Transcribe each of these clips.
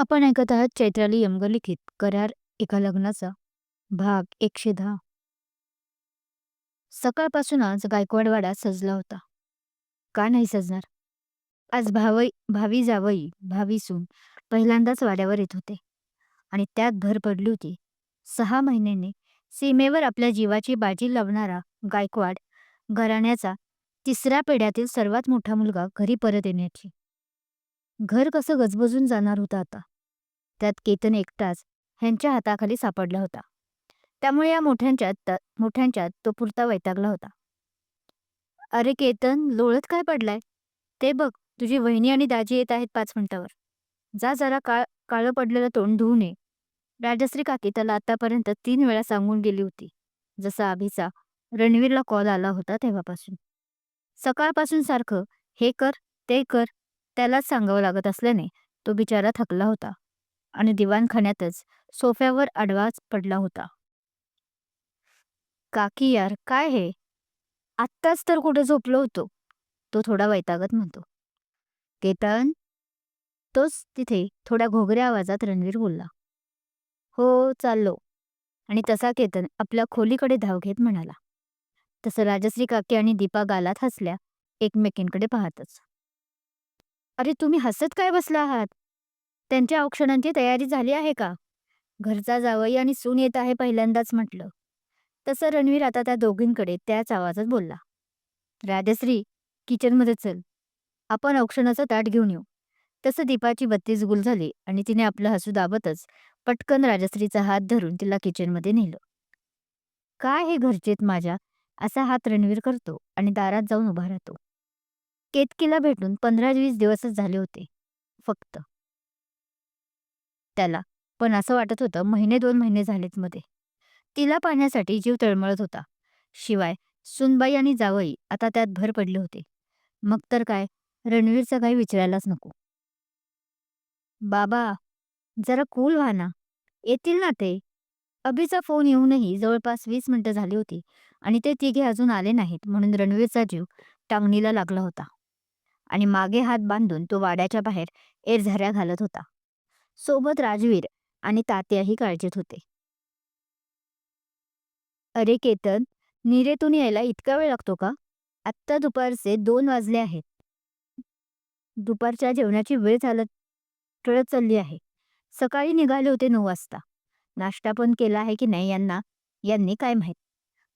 आपण ऐकत आहात चैत्राली यमगलिखित करार एका लग्नाचा. भाग एकशे दहा. सकाळपासूनच गायकवाडवाडा सजला होता. का नाही सजणार? आज भावई भावी जावई भावी सून पहिल्यांदाच वाड्यावर येत होते. आणि त्यात भर पडली होती. सहा महिन्यांनी सीमेवर आपल्या जीवाची बाजी लावणारा गायकवाड घराण्याचा तिसऱ्या पिढ्यातील सर्वात मोठा मुलगा घरी परत येण्याची. घर कसं गजबजून जाणार होतं आता? त्यात केतन एकटाच ह्यांच्या हाताखाली सापडला होता. त्यामुळे या मोठ्यांच्यात त- मोठ्यांच्यात तो पुरता वैतागला होता. अरे केतन लोळत काय पडलाय? ते बघ तुझी वहिनी आणि दाजी येत आहेत पाच मिनिटावर. जा जरा काळ काळं पडलेलं तोंड धुवू नये. राजश्री काकी त्याला आतापर्यंत तीन वेळा सांगून गेली होती जसा अभिचा रणवीरला कॉल आला होता तेव्हापासून. सकाळपासून सारखं हे कर ते कर त्यालाच सांगावं लागत असल्याने तो बिचारा थकला होता. आणि दिवाणखान्यातच सोफ्यावर आडवाच पडला होता. काकी यार काय हे? आत्ताच तर कुठे झोपलो होतो तो थोडा वैतागत म्हणतो. केतन? तोच तिथे थोड्या घोगऱ्या आवाजात रणवीर बोलला. हो चाललो. आणि तसा केतन आपल्या खोलीकडे धाव घेत म्हणाला. तसं राजश्री काकी आणि दीपा गालात हसल्या एकमेकींकडे पाहतच. अरे तुम्ही हसत काय बसला आहात? त्यांच्या औक्षणांची तयारी झाली आहे का? घरचा जावई आणि सून येत आहे पहिल्यांदाच म्हटलं. तसं रणवीर आता त्या दोघींकडे त्याच आवाजात बोलला. राजश्री किचनमध्ये चल. आपण औक्षणाचं ताट घेऊन येऊ. तसं दीपाची बत्तीस गुल झाली आणि तिने आपलं हसू दाबतच पटकन राजश्रीचा हात धरून तिला किचनमध्ये नेलं. काय हे घरचेत माझ्या? असा हात रणवीर करतो आणि दारात जाऊन उभा राहतो. केतकीला भेटून पंधरा वीस दिवसच झाले होते. फक्त त्याला. पण असं वाटत होतं महिने दोन महिने झालेच मध्ये. तिला पाहण्यासाठी जीव तळमळत होता. शिवाय सुनबाई आणि जावई आता त्यात भर पडले होते. मग तर काय रणवीरचं काही विचारायलाच नको. बाबा जरा कूल व्हा ना. येतील ना ते? अभिचा फोन येऊनही जवळपास वीस मिनिटं झाली होती आणि ते तिघे अजून आले नाहीत म्हणून रणवीरचा जीव टांगणीला लागला होता. आणि मागे हात बांधून तो वाड्याच्या बाहेर एरझाऱ्या घालत होता. सोबत राजवीर आणि तात्याही काळजीत होते. अरे केतन निरेतून यायला इतका वेळ लागतो का? आत्ता दुपारचे दोन वाजले आहेत. दुपारच्या जेवणाची वेळ चालत टळत चालली आहे. सकाळी निघाले होते नऊ वाजता. नाश्ता पण केला आहे की नाही यांना यांनी काय माहीत.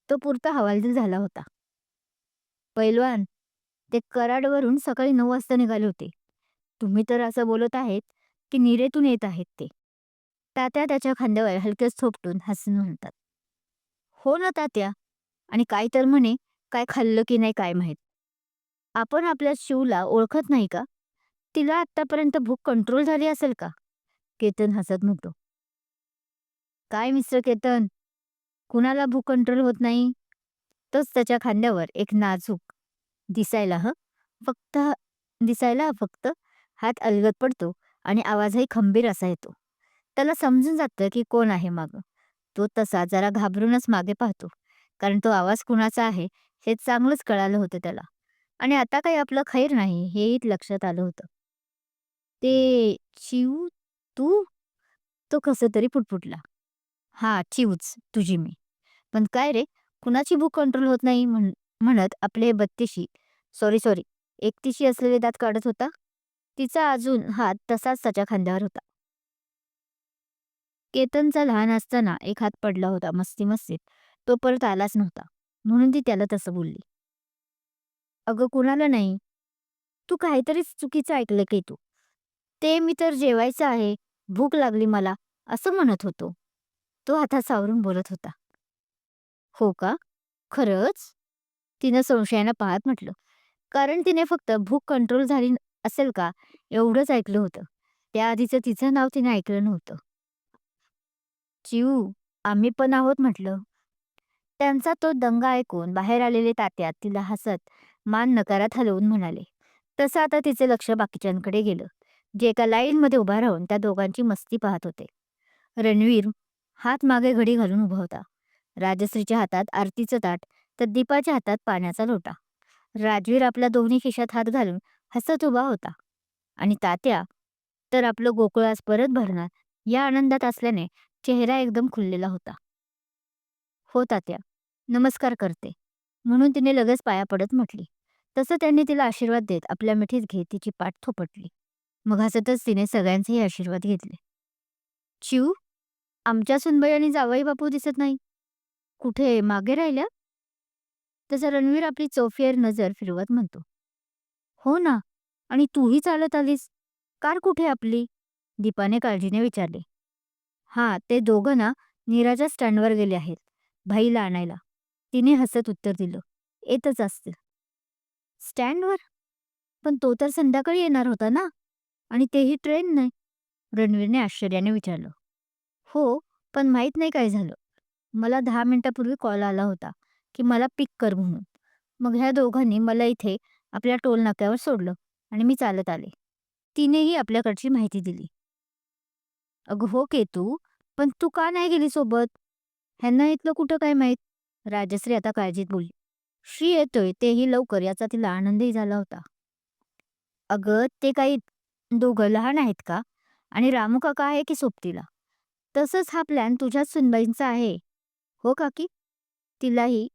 तो पुरता हवालदिल झाला होता. पैलवान ते कराडवरून सकाळी नऊ वाजता निघाले होते. तुम्ही तर असं बोलत आहेत की निरेतून येत आहेत ते. तात्या त्याच्या खांद्यावर हलकेच थोपटून हसून म्हणतात. हो ना तात्या. आणि काय तर म्हणे काय खाल्लं की नाही काय माहीत. आपण आपल्या शिवला ओळखत नाही का? तिला आत्तापर्यंत भूक कंट्रोल झाली असेल का? केतन हसत म्हणतो. काय मिस्टर केतन? कुणाला भूक कंट्रोल होत नाही? तोच त्याच्या खांद्यावर एक नाजूक दिसायला ह? फक्त दिसायला फक्त हात अलगत पडतो. आणि आवाजही खंबीर असा येतो. त्याला समजून जातं की कोण आहे मागं. तो तसा जरा घाबरूनच मागे पाहतो. कारण तो आवाज कुणाचा आहे हे चांगलंच कळालं होतं त्याला. आणि आता काही आपलं खैर नाही हेही लक्षात आलं होतं. ते चिव तू? तो कसं तरी पुटपुटला. हा चिवच तुझी मी. पण काय रे कुणाची भूक कंट्रोल होत नाही म्हण म्हणत आपले बत्तीशी. सॉरी सॉरी एकतीशी असलेले दात काढत होता? तिचा अजून हात तसाच त्याच्या खांद्यावर होता. केतनचा लहान असताना एक हात पडला होता मस्ती मस्तीत. तो परत आलाच नव्हता. म्हणून ती त्याला तसं बोलली. अगं कुणाला नाही? तू काहीतरीच चुकीचं ऐकलं की तू. ते मी तर जेवायचं आहे. भूक लागली मला असं म्हणत होतो. तो हाता सावरून बोलत होता. हो का? खरंच? तिनं संशयानं पाहत म्हटलं. कारण तिने फक्त भूक कंट्रोल झाली असेल का? एवढंच ऐकलं होतं. त्याआधीचं तिचं नाव तिने ऐकलं नव्हतं. चिऊ आम्ही पण आहोत म्हटलं. त्यांचा तो दंगा ऐकून बाहेर आलेले तात्या तिला हसत मान नकारात हलवून म्हणाले. तसं आता तिचे लक्ष बाकीच्यांकडे गेलं. जे एका लाईनमध्ये उभा राहून त्या दोघांची मस्ती पाहत होते. रणवीर हात मागे घडी घालून उभा होता. राजश्रीच्या हातात आरतीचं ताट तर दीपाच्या हातात पाण्याचा लोटा. राजवीर आपल्या दोन्ही खिशात हात घालून हसत उभा होता. आणि तात्या तर आपलं गोकुळ आज परत भरणार. या आनंदात असल्याने चेहरा एकदम खुललेला होता. हो तात्या नमस्कार करते. म्हणून तिने लगेच पाया पडत म्हटली. तसं त्यांनी तिला आशीर्वाद देत आपल्या मिठीत घेत तिची पाठ थोपटली. मग हसतच तिने सगळ्यांचेही आशीर्वाद घेतले. चिव आमच्या सुनबाई आणि जावई बापू दिसत नाही. कुठे मागे राहिल्या? तसं रणवीर आपली चौफेर नजर फिरवत म्हणतो. हो ना. आणि तूही चालत आलीस. कार कुठे आपली? दीपाने काळजीने विचारले. हा ते दोघं ना नीराच्या स्टँडवर गेले आहेत भाईला आणायला. तिने हसत उत्तर दिलं. येतच असतील. स्टँडवर? पण तो तर संध्याकाळी येणार होता ना? आणि तेही ट्रेन नाही रणवीरने आश्चर्याने विचारलं. हो पण माहीत नाही काय झालं. मला दहा मिनिटापूर्वी कॉल आला होता की मला पिक कर म्हणून. मग ह्या दोघांनी मला इथे आपल्या टोल नाक्यावर सोडलं आणि मी चालत आले. तिनेही आपल्याकडची माहिती दिली. अगं हो केतू पण तू का नाही गेली सोबत? ह्यांना इथलं कुठं काय माहीत? राजश्री आता काळजीत बोलली. श्री येतोय तेही लवकर याचा तिला आनंदही झाला होता. अगं ते काही दोघं लहान आहेत का? आणि रामू काका आहे की सोबतीला? तसंच हा प्लॅन तुझ्याच सुनबाईंचा आहे. हो काकी? तिलाही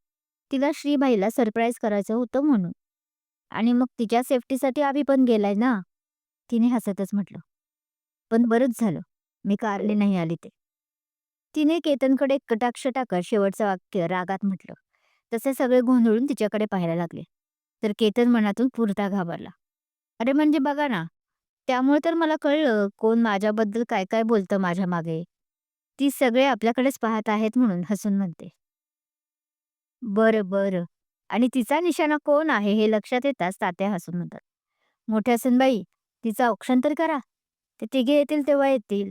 तिला श्रीबाईला सरप्राईज करायचं होतं म्हणून. आणि मग तिच्या सेफ्टीसाठी आम्ही पण गेलाय ना. तिने हसतच म्हटलं. पण बरंच झालं. मी कारले नाही आली ते. तिने केतनकडे कटाक्ष टाकत शेवटचं वाक्य रागात म्हटलं. तसे सगळे गोंधळून तिच्याकडे पाहायला लागले. तर केतन मनातून पुरता घाबरला. अरे म्हणजे बघा ना त्यामुळे तर मला कळलं कोण माझ्याबद्दल काय काय बोलतं माझ्या मागे. ती सगळे आपल्याकडेच पाहत आहेत म्हणून हसून म्हणते. बरं बरं. आणि तिचा निशाणा कोण आहे हे लक्षात येताच तात्या हसून म्हणतात. मोठ्या सुनबाई तिचं औक्षण तर करा. ते तिघे येतील तेव्हा येतील.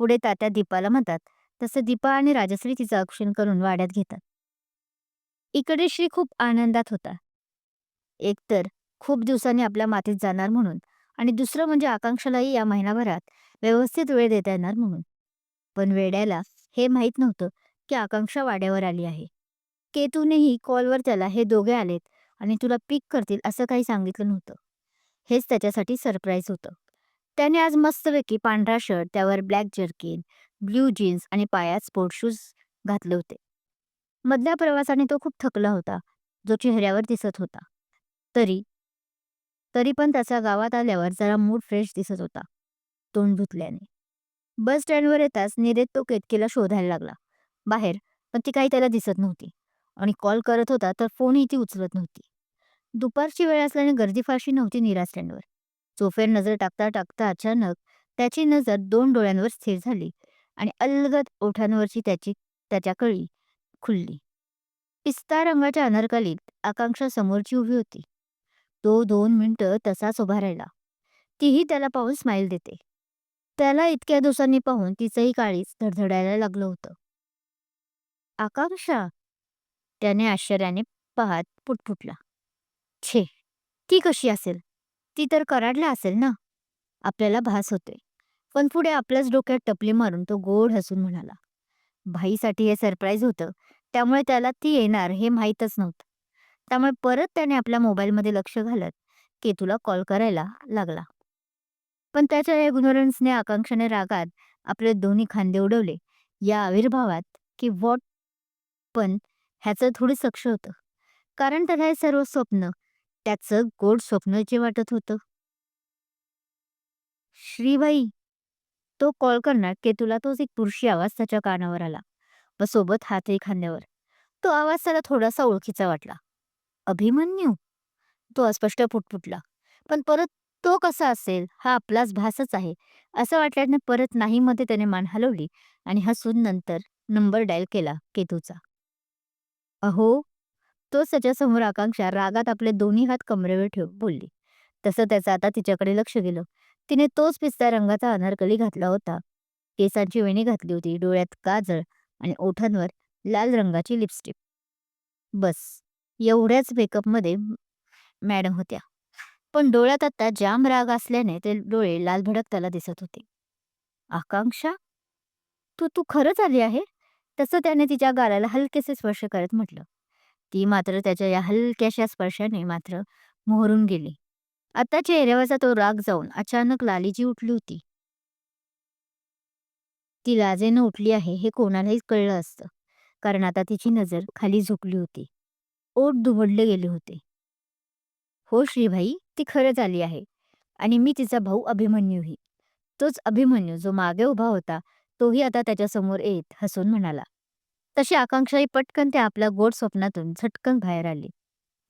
पुढे तात्या दीपाला म्हणतात. तसं दीपा आणि राजश्री तिचं औक्षण करून वाड्यात घेतात. इकडे श्री खूप आनंदात होता. एकतर खूप दिवसांनी आपल्या मातीत जाणार म्हणून आणि दुसरं म्हणजे आकांक्षालाही या महिनाभरात व्यवस्थित वेळ देता येणार म्हणून. पण वेड्याला हे माहीत नव्हतं की आकांक्षा वाड्यावर आली आहे. केतूनेही कॉलवर त्याला हे दोघे आलेत आणि तुला पिक करतील असं काही सांगितलं नव्हतं. हेच त्याच्यासाठी सरप्राईज होतं. त्याने आज मस्तपैकी पांढरा शर्ट त्यावर ब्लॅक जर्किन ब्ल्यू जीन्स आणि पायात स्पोर्ट शूज घातले होते. मधल्या प्रवासाने तो खूप थकला होता. जो चेहऱ्यावर दिसत होता. तरी तरी पण त्याचा गावात आल्यावर जरा मूड फ्रेश दिसत होता. तोंड धुतल्याने. बस स्टँडवर येताच निरेत तो केतकीला शोधायला लागला. बाहेर पण ती काही त्याला दिसत नव्हती. आणि कॉल करत होता तर फोनही ती उचलत नव्हती. दुपारची वेळ असल्याने गर्दी फारशी नव्हती नीरा स्टँडवर चोफेर नजर टाकता टाकता अचानक त्याची नजर दोन डोळ्यांवर स्थिर झाली आणि अलगद ओठांवरची त्याची त्याच्या कळी खुलली. पिस्ता रंगाच्या अनरकालीत आकांक्षा समोरची उभी होती. तो दोन मिनिटं तसाच उभा राहिला. तीही त्याला पाहून स्माईल देते. त्याला इतक्या दिवसांनी पाहून तिचंही काळीच धडधडायला लागलं होतं. आकांक्षा! त्याने आश्चर्याने पाहत पुटपुटला. छे ती कशी असेल? ती तर कराडला असेल ना? आपल्याला भास होते पण पुढे आपल्याच डोक्यात टपली मारून तो गोड हसून म्हणाला भाईसाठी हे सरप्राईज होतं. त्यामुळे त्याला ती येणार हे माहीतच नव्हतं. त्यामुळे परत त्याने आपल्या मोबाईलमध्ये लक्ष घालत केतूला कॉल करायला लागला. पण त्याच्या या इग्नोरन्सने आकांक्षाने रागात आपले दोन्ही खांदे उडवले. या आविर्भावात की वॉट पण ह्याचं थोडी सक्ष होतं. कारण त्याला हे सर्व स्वप्न त्याचं गोड स्वप्न जे वाटत होतं. श्रीबाई तो कॉल करणार की तुला तोच एक पुरुषी आवाज त्याच्या कानावर आला. व सोबत हातही खांद्यावर. तो आवाज त्याला थोडासा ओळखीचा वाटला. अभिमन्यू? तो अस्पष्ट फुटफुटला पण परत तो कसा असेल हा आपलाच भासच आहे असं वाटल्याने परत नाही मध्ये त्याने मान हलवली आणि हसून नंतर नंबर डायल केला केतूचा. अहो तोच त्याच्यासमोर आकांक्षा रागात आपले दोन्ही हात कमरेवर ठेवून बोलली. तसं त्याचं आता तिच्याकडे लक्ष गेलं. तिने तोच पिस्ता रंगाचा अनारकली घातला होता. केसांची वेणी घातली होती डोळ्यात काजळ आणि ओठांवर लाल रंगाची लिपस्टिक. बस एवढ्याच मेकअपमध्ये मॅडम होत्या. पण डोळ्यात आता जाम राग असल्याने ते डोळे लाल भडक त्याला दिसत होते. आकांक्षा? तू तू खरंच आली आहे? तसं त्याने तिच्या गालाला हलकेसे स्पर्श करत म्हटलं. ती मात्र त्याच्या या हलक्याशा स्पर्शाने मात्र मोहरून गेली. आता चेहऱ्यावरचा तो राग जाऊन अचानक लालीजी उठली होती. ती लाजेनं उठली आहे हे कोणालाही कळलं असतं कारण आता तिची नजर खाली झुकली होती. ओट दुबडले गेले होते. हो श्रीभाई ती खरंच आली आहे आणि मी तिचा भाऊ अभिमन्यूही. तोच अभिमन्यू जो मागे उभा होता तोही आता त्याच्यासमोर येत हसून म्हणाला. तशी आकांक्षाही पटकन त्या आपल्या गोड स्वप्नातून झटकन बाहेर आली.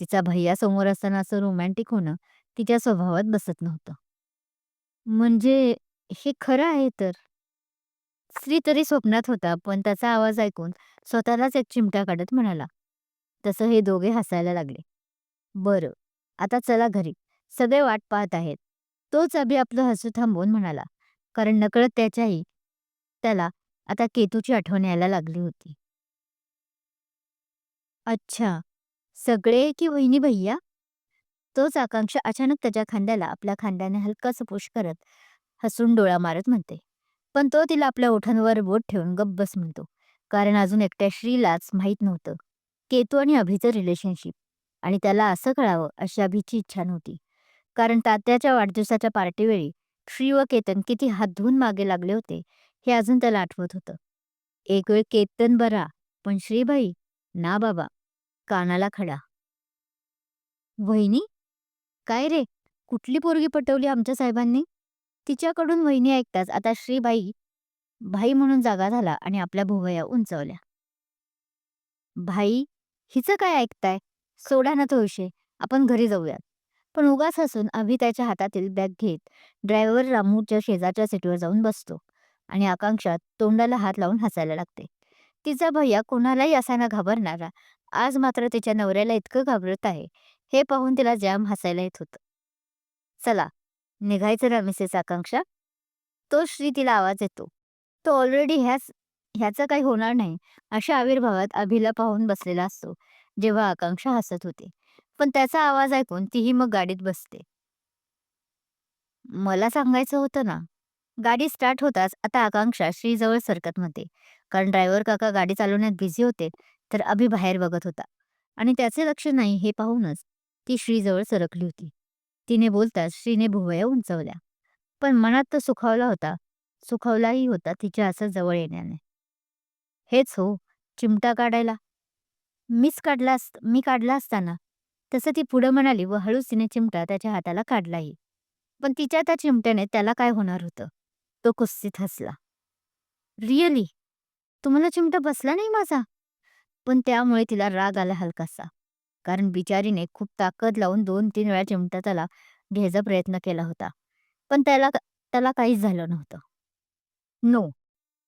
तिचा भैया समोर असताना असं रोमॅन्टिक होणं तिच्या स्वभावात बसत नव्हतं. म्हणजे हे खरं आहे तर? स्त्री तरी स्वप्नात होता पण त्याचा आवाज ऐकून स्वतःलाच एक चिमटा काढत म्हणाला. तसं हे दोघे हसायला लागले. बरं आता चला घरी. सगळे वाट पाहत आहेत. तोच अभि आपलं हसू थांबवून म्हणाला. कारण नकळत त्याच्याही त्याला आता केतूची आठवण यायला लागली होती. अच्छा सगळे की वहिनी भैया? तोच आकांक्षा अचानक त्याच्या खांद्याला आपल्या खांद्याने हलकासं पुश करत हसून डोळा मारत म्हणते. पण तो तिला आपल्या ओठांवर बोट ठेवून गब्बस म्हणतो. कारण अजून एकट्या श्रीलाच माहीत नव्हतं. केतू आणि अभिचं रिलेशनशिप आणि त्याला असं कळावं अशी अभिची इच्छा नव्हती. कारण तात्याच्या वाढदिवसाच्या पार्टीवेळी श्री व केतन किती हात धुवून मागे लागले होते. हे अजून त्याला आठवत होतं. एक वेळ केतन बरा पण श्रीबाई ना बाबा कानाला खडा. वहिनी? काय रे? कुठली पोरगी पटवली आमच्या साहेबांनी? तिच्याकडून वहिनी ऐकताच आता श्रीबाई भाई म्हणून जागा झाला आणि आपल्या भुवया उंचवल्या. भाई हिचं काय ऐकताय? सोडा ना तो विषय. आपण घरी जाऊयात. पण उगाच हसून अभि त्याच्या हातातील बॅग घेत ड्रायव्हर रामूच्या शेजारच्या सीटवर जाऊन बसतो. आणि आकांक्षा तोंडाला हात लावून हसायला लागते. तिचा भैया कोणालाही असायला घाबरणारा आज मात्र तिच्या नवऱ्याला इतकं घाबरत आहे हे पाहून तिला जाम हसायला येत होतं. चला निघायचं ना मिसेस आकांक्षा? तो श्री तिला आवाज येतो. तो ऑलरेडी ह्याच ह्याचं काही होणार नाही अशा आविर्भावात अभिला पाहून बसलेला असतो जेव्हा आकांक्षा हसत होते. पण त्याचा आवाज ऐकून तीही मग गाडीत बसते. मला सांगायचं होतं ना गाडी स्टार्ट होताच आता आकांक्षा श्रीजवळ सरकत म्हणते. कारण ड्रायव्हर काका गाडी चालवण्यात बिझी होते तर अभि बाहेर बघत होता. आणि त्याचे लक्ष नाही हे पाहूनच ती श्रीजवळ सरकली होती. तिने बोलताच श्रीने भुवया उंचवल्या. पण मनात तर सुखावला होता. सुखावलाही होता तिच्या असं जवळ येण्याने. हेच हो चिमटा काढायला. मीच काढला अस मी काढला असताना. तसं ती पुढं म्हणाली व हळूच तिने चिमटा त्याच्या हाताला काढलाही. पण तिच्या त्या चिमट्याने त्याला काय होणार होतं? तो कुस्तीत हसला रिअली तुम्हाला चिमटा बसला नाही माझा? पण त्यामुळे तिला राग आला हलकासा. कारण बिचारीने खूप ताकद लावून दोन तीन वेळा चिमटा त्याला घ्यायचा प्रयत्न केला होता. पण त्याला त्याला काहीच झालं नव्हतं. नो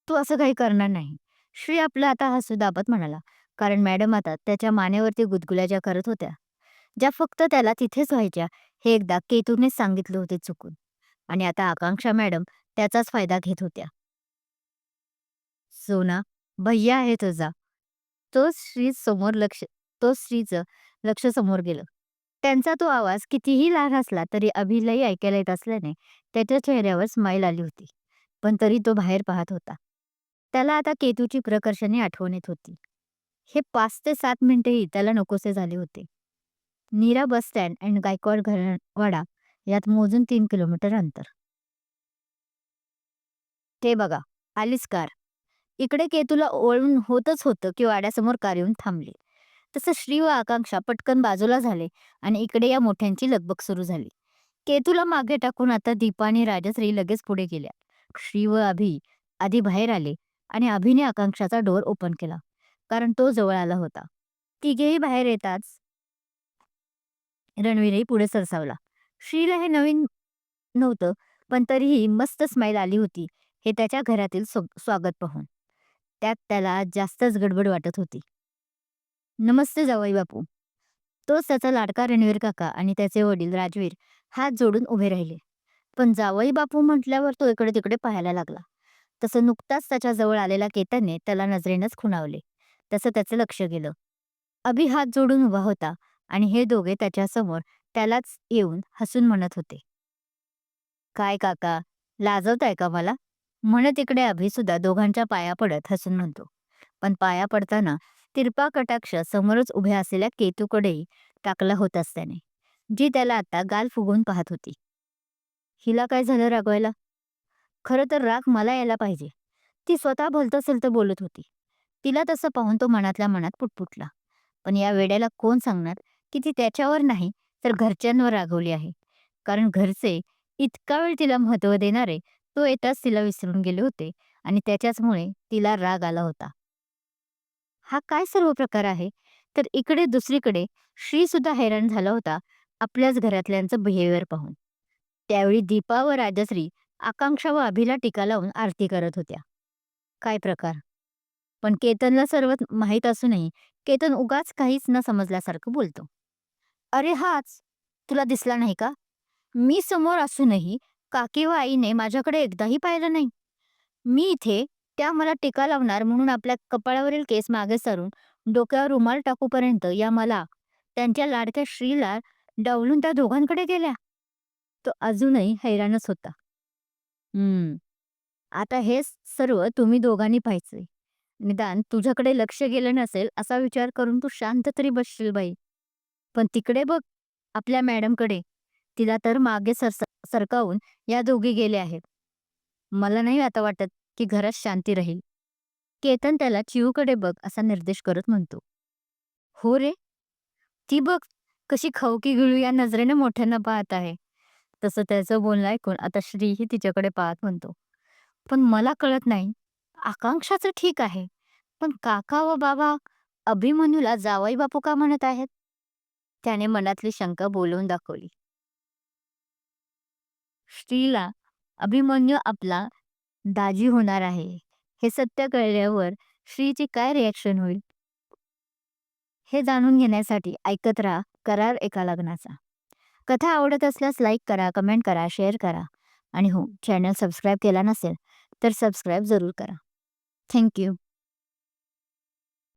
तू असं काही करणार नाही. श्री आपला आता हसू दाबत म्हणाला. कारण मॅडम आता त्याच्या मानेवरती गुदगुल्या ज्या करत होत्या. ज्या फक्त त्याला तिथेच व्हायच्या हे एकदा केतूने सांगितले होते चुकून. आणि आता आकांक्षा मॅडम त्याचाच फायदा घेत होत्या. सोना भैया आहे तुझा. तो श्री समोर लक्ष तो श्रीचं लक्ष समोर गेलं. त्यांचा तो आवाज कितीही लहान असला तरी अभिलाही ऐकायला येत असल्याने त्याच्या चेहऱ्यावर स्माईल आली होती. पण तरी तो बाहेर पाहत होता. त्याला आता केतूची प्रकर्षाने आठवण येत होती. हे पाच ते सात मिनिटेही त्याला नकोसे झाले होते. Nira bus stand and Gaikwad घरवाडा यात मोजून तीन किलोमीटर अंतर. ते बघा आलीच कार. इकडे केतूला ओळून होतच होतं की वाड्यासमोर कार येऊन थांबली. तसं श्री व आकांक्षा पटकन बाजूला झाले आणि इकडे या मोठ्यांची लगबग सुरू झाली. केतूला मागे टाकून आता दीपा आणि राजश्री लगेच पुढे गेल्या. श्री व अभि आधी बाहेर आले आणि अभिने आकांक्षाचा डोर ओपन केला कारण तो जवळ आला होता. तिघेही बाहेर येताच रणवीरही पुढे सरसावला. श्रीला हे नवीन नव्हतं पण तरीही मस्त स्माईल आली होती. हे त्याच्या घरातील स्वागत पाहून. त्यात त्याला जास्तच गडबड वाटत होती. नमस्ते जावई बापू. तोच त्याचा लाडका रणवीर काका आणि त्याचे वडील राजवीर हात जोडून उभे राहिले. पण जावई बापू म्हटल्यावर तो इकडे तिकडे पाहायला लागला. तसं नुकताच त्याच्याजवळ आलेला केतनने त्याला नजरेनंच खुणावले. तसं त्याचं लक्ष गेलं. अभि हात जोडून उभा होता आणि हे दोघे त्याच्यासमोर त्यालाच येऊन हसून म्हणत होते. काय काका लाजवताय का मला? म्हणत इकडे अभि सुद्धा दोघांच्या पाया पडत हसून म्हणतो. पण पाया पडताना तिरपा कटाक्ष समोरच उभ्या असलेल्या केतूकडेही टाकला होत त्याने जी त्याला आता गाल फुगवून पाहत होती. हिला काय झालं रागवायला? खरं तर राग मला यायला पाहिजे. ती स्वतः भलतं तर बोलत होती. तिला तसं पाहून तो मनातल्या मनात पुटपुटला. पण या वेड्याला कोण सांगणार? की ती त्याच्यावर नाही तर घरच्यांवर रागवली आहे. कारण घरचे इतका वेळ तिला महत्त्व देणारे तो येताच तिला विसरून गेले होते आणि त्याच्याचमुळे तिला राग आला होता. हा काय सर्व प्रकार आहे? तर इकडे दुसरीकडे श्री सुद्धा हैराण झाला होता आपल्याच घरातल्यांचं बिहेवियर पाहून. त्यावेळी दीपा व राजश्री आकांक्षा व अभिला टीका लावून आरती करत होत्या. काय प्रकार? पण केतनला सर्व माहीत असूनही केतन उगाच काहीच न समजल्यासारखं बोलतो. अरे हाच तुला दिसला नाही का? मी समोर असूनही काकी व आईने माझ्याकडे एकदाही पाहिलं नाही. मी इथे त्या मला टीका लावणार म्हणून आपल्या कपाळावरील केस मागे सरून डोक्यावर रुमाल टाकूपर्यंत या मला त्यांच्या लाडक्या श्रीला डावलून त्या दोघांकडे गेल्या. तो अजूनही हैराणच होता. हम्म आता हे सर्व तुम्ही दोघांनी पाहायचे निदान तुझ्याकडे लक्ष गेलं नसेल असा विचार करून तू शांत तरी बसशील बाई. पण तिकडे बघ आपल्या मॅडमकडे. तिला तर मागे सर सरकावून या दोघी गेले आहेत. मला नाही आता वाटत की घरात शांती राहील. केतन त्याला चिऊकडे बघ असा निर्देश करत म्हणतो. हो रे. ती बघ कशी खवकी गिळू या नजरेने मोठ्यांना पाहत आहे. तसं त्याचं बोलणं ऐकून आता श्रीही तिच्याकडे पाहत म्हणतो. पण मला कळत नाही. आकांक्षाचं ठीक आहे. पण काका व बाबा अभिमन्यूला जावई बापू का म्हणत आहेत? त्याने मनातली शंका बोलवून दाखवली. श्रीला अभिमन्यू आपला दाजी होणार आहे हे सत्य कळल्यावर श्रीची काय रिॲक्शन होईल? हे जाणून घेण्यासाठी ऐकत राहा करार एका लग्नाचा. कथा आवडत असल्यास लाईक करा कमेंट करा शेअर करा. आणि हो चॅनल सबस्क्राईब केला नसेल तर सबस्क्राईब जरूर करा. थँक्यू